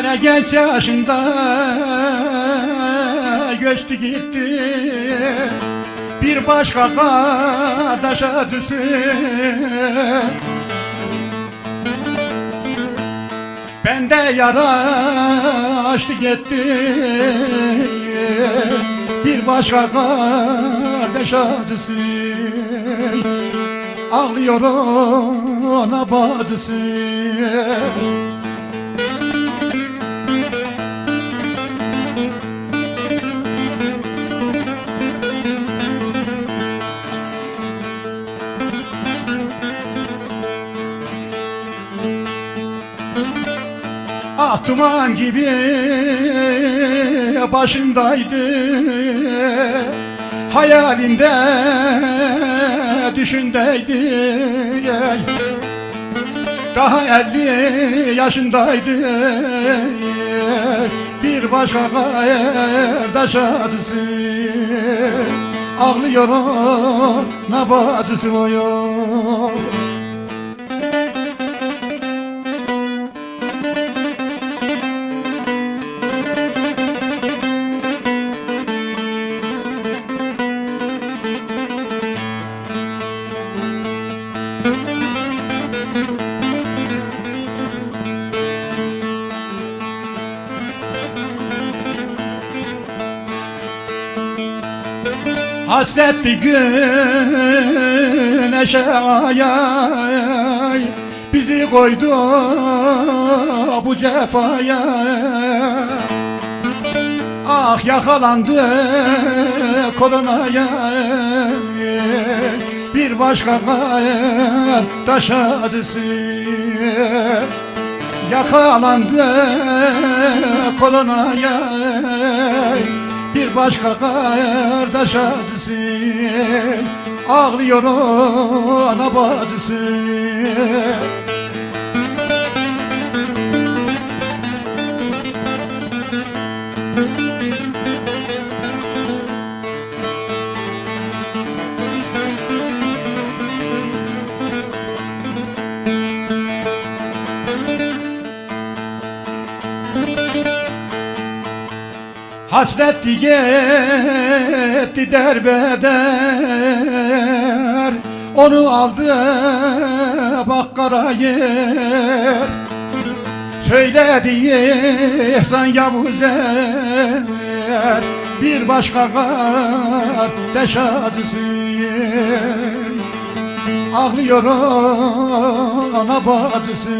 Hele genç yaşında göçtü gitti. Bir başka kardeş acısı Bende yara açtı gitti. Bir başka kardeş acısı Ağlıyor ona bacısı Ah duman gibi başındaydı. Hayalinde düşündeydi. Daha elli yaşındaydı. Bir başka kardeş acısı Ağlıyor ona bacısı yok Hasret bir güneşe ay ay. Bizi koydu bu cefaya. Ah yakalandı koronaya Bir başka taş acısı. Yakalandı koronaya bir başka kardeş acısı Ağlıyor ana bacısı Hasretli gitti derbeder. Onu aldı bak yer Söyledi ihsan Yavuz er Bir başka kardeş acısı Ağlıyor ana bacısı